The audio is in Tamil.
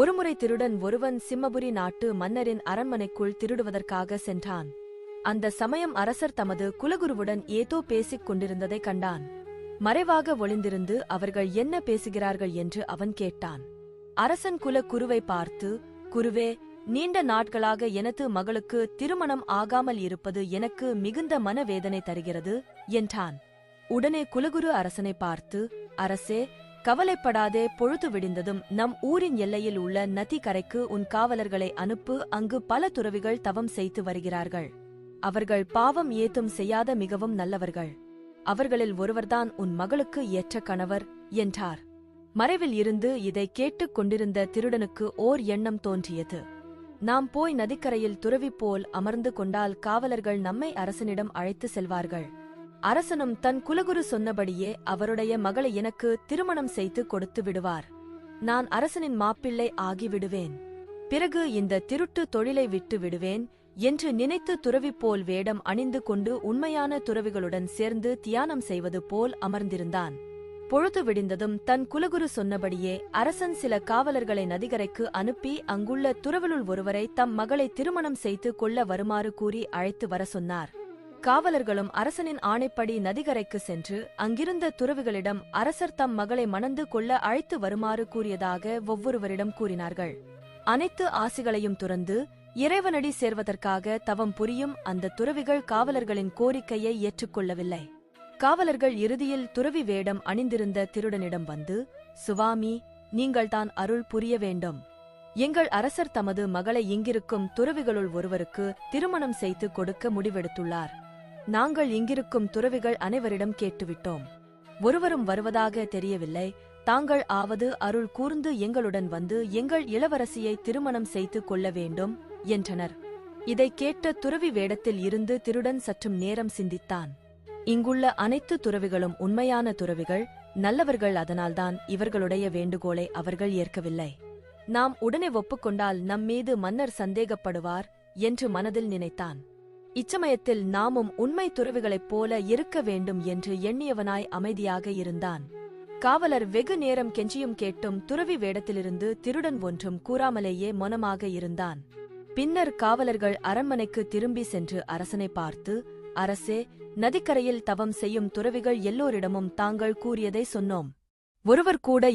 ஒருமுறை திருடன் ஒருவன் சிம்மபுரி நாட்டு மன்னரின் அரண்மனைக்குள் திருடுவதற்காக சென்றான். அந்த சமயம் அரசர் தமது குலகுருவுடன் ஏதோ பேசிக் கொண்டிருந்ததைக் கண்டான். மறைவாக ஒளிந்திருந்து அவர்கள் என்ன பேசுகிறார்கள் என்று அவன் கேட்டான். அரசன் குல குருவை பார்த்து குருவே நீண்ட நாட்களாக எனது மகளுக்கு திருமணம் ஆகாமல் இருப்பது எனக்கு மிகுந்த மனவேதனை தருகிறது என்றான். உடனே குலகுரு அரசனை பார்த்து அரசே கவலைப்படாதே பொழுது விடிந்ததும் நம் ஊரின் எல்லையில் உள்ள நதி கரைக்கு உன் காவலர்களை அனுப்பு அங்கு பல துறவிகள் தவம் செய்து வருகிறார்கள். அவர்கள் பாவம் ஏதும் செய்யாத மிகவும் நல்லவர்கள். அவர்களில் ஒருவர்தான் உன் மகளுக்கு ஏற்ற கணவர் என்றார். மறைவில் இருந்து இதை கேட்டுக் கொண்டிருந்த திருடனுக்கு ஓர் எண்ணம் தோன்றியது. நாம் போய் நதிக்கரையில் துறவி போல் அமர்ந்து கொண்டால் காவலர்கள் நம்மை அரசனிடம் அழைத்து செல்வார்கள். அரசனும் தன் குலகுரு சொன்னபடியே அவருடைய மகளை எனக்கு திருமணம் செய்து கொடுத்து விடுவார். நான் அரசனின் மாப்பிள்ளை ஆகிவிடுவேன். பிறகு இந்த திருட்டு தொழிலை விட்டு விடுவேன் என்று நினைத்து துறவி போல் வேடம் அணிந்து கொண்டு உண்மையான துறவிகளுடன் சேர்ந்து தியானம் செய்வது போல் அமர்ந்திருந்தான். பொழுது விடிந்ததும் தன் குலகுரு சொன்னபடியே அரசன் சில காவலர்களை நதிகரைக்கு அனுப்பி அங்குள்ள துறவலுள் ஒருவரை தம் மகளை திருமணம் செய்து கொள்ள வருமாறு கூறி அழைத்து வர சொன்னார். காவலர்களும் அரசனின் ஆணைப்படி நதிகரைக்கு சென்று அங்கிருந்த துறவிகளிடம் அரசர் தம் மகளை மணந்து கொள்ள அழைத்து வருமாறு கூறியதாக ஒவ்வொருவரிடம் கூறினார்கள். அனைத்து ஆசிகளையும் துறந்து இறைவனடி சேர்வதற்காக தவம் புரியும் அந்த துறவிகள் காவலர்களின் கோரிக்கையை ஏற்றுக்கொள்ளவில்லை. காவலர்கள் இறுதியில் துறவி வேடம் அணிந்திருந்த திருடனிடம் வந்து சுவாமி நீங்கள்தான் அருள் புரிய வேண்டும். எங்கள் அரசர் தமது மகளை இங்கிருக்கும் துறவிகளுள் ஒருவருக்கு திருமணம் செய்து கொடுக்க முடிவெடுத்துள்ளார். நாங்கள் இங்கிருக்கும் துறவிகள் அனைவரிடம் கேட்டுவிட்டோம். ஒருவரும் வருவதாக தெரியவில்லை. தாங்கள் ஆவது அருள் கூர்ந்து எங்களுடன் வந்து எங்கள் இளவரசியை திருமணம் செய்து கொள்ள வேண்டும் என்றனர். இதைக் கேட்ட துறவி வேடத்தில் இருந்து திருடன் சற்றும் நேரம் சிந்தித்தான். இங்குள்ள அனைத்து துறவிகளும் உண்மையான துறவிகள் நல்லவர்கள் அதனால்தான் இவர்களுடைய வேண்டுகோளை அவர்கள் ஏற்கவில்லை. நாம் உடனே ஒப்புக்கொண்டால் நம்மீது மன்னர் சந்தேகப்படுவார் என்று மனதில் நினைத்தான். இச்சமயத்தில் நாமும் உண்மை துறவிகளைப் போல இருக்க வேண்டும் என்று எண்ணியவனாய் அமைதியாக இருந்தான். காவலர் வெகு நேரம் கெஞ்சியும் கேட்டும் துறவி வேடத்திலிருந்து திருடன் ஒன்றும் கூறாமலேயே மொனமாக இருந்தான். பின்னர் காவலர்கள் அரண்மனைக்கு திரும்பி சென்று அரசனை பார்த்து அரசே நதிக்கரையில் தவம் செய்யும் துறவிகள் எல்லோரிடமும் தாங்கள் கூறியதை சொன்னோம். ஒருவர் கூட